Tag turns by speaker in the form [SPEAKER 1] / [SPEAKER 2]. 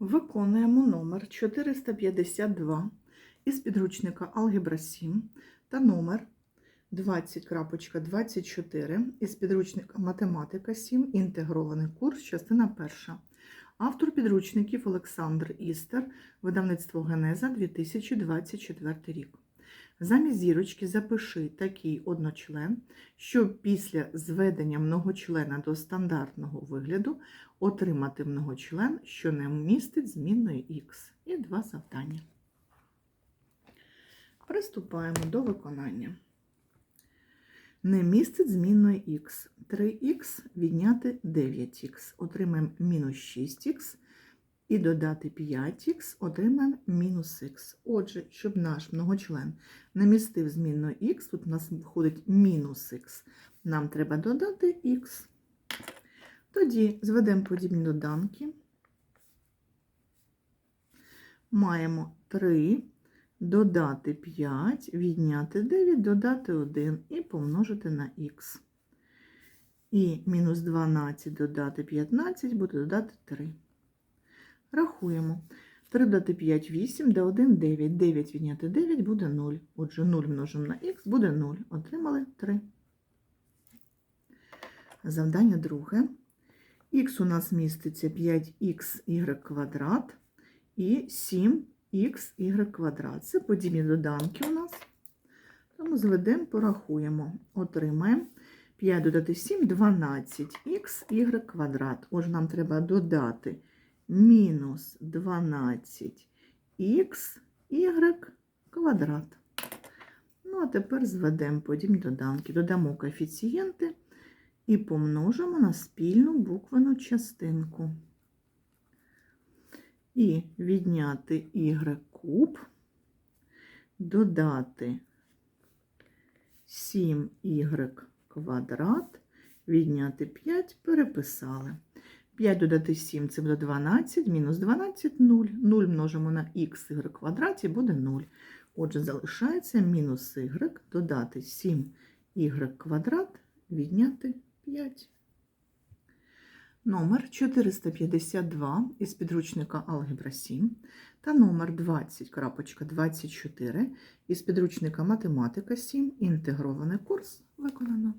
[SPEAKER 1] Виконуємо номер 452 із підручника Алгебра 7 та номер 20.24 із підручника Математика 7. Інтегрований курс, частина перша. Автор підручників Олександр Істер, видавництво Генеза 2024 рік. Замість зірочки запиши такий одночлен, що після зведення многочлена до стандартного вигляду отримати многочлен, що не містить змінної х. І два завдання. Приступаємо до виконання. Не містить змінної х. 3х відняти 9х. Отримаємо мінус 6х. І додати 5х, отримаємо мінус х. Отже, щоб наш многочлен не містив змінної х, тут у нас виходить мінус х. Нам треба додати х. Тоді зведемо подібні доданки. Маємо 3, додати 5, відняти 9, додати 1 і помножити на х. І мінус 12 додати 15 буде додати 3. Рахуємо. 3 додати 5 8, де 1 9. 9 відняти 9 буде 0. Отже, 0 множимо на х буде 0. Отримали 3. Завдання друге. Х у нас міститься 5х квадрат і 7х квадрат. Це подібні доданки у нас. Тому зведемо, порахуємо. Отримаємо 5 додати 7 12х квадрат. Отже, нам треба додати мінус 12х квадрат. Ну, а тепер зведемо подібні доданки. Додамо коефіцієнти і помножимо на спільну буквену частинку. І відняти y куб, додати 7y квадрат, відняти 5, переписали. 5 додати 7 це буде 12, мінус 12 0. 0 множимо на х y квадраті буде 0. Отже, залишається мінус y додати 7y квадрат, відняти 5. Номер 452 із підручника Алгебра 7 та номер 20.24 із підручника Математика 7. Інтегрований курс виконано.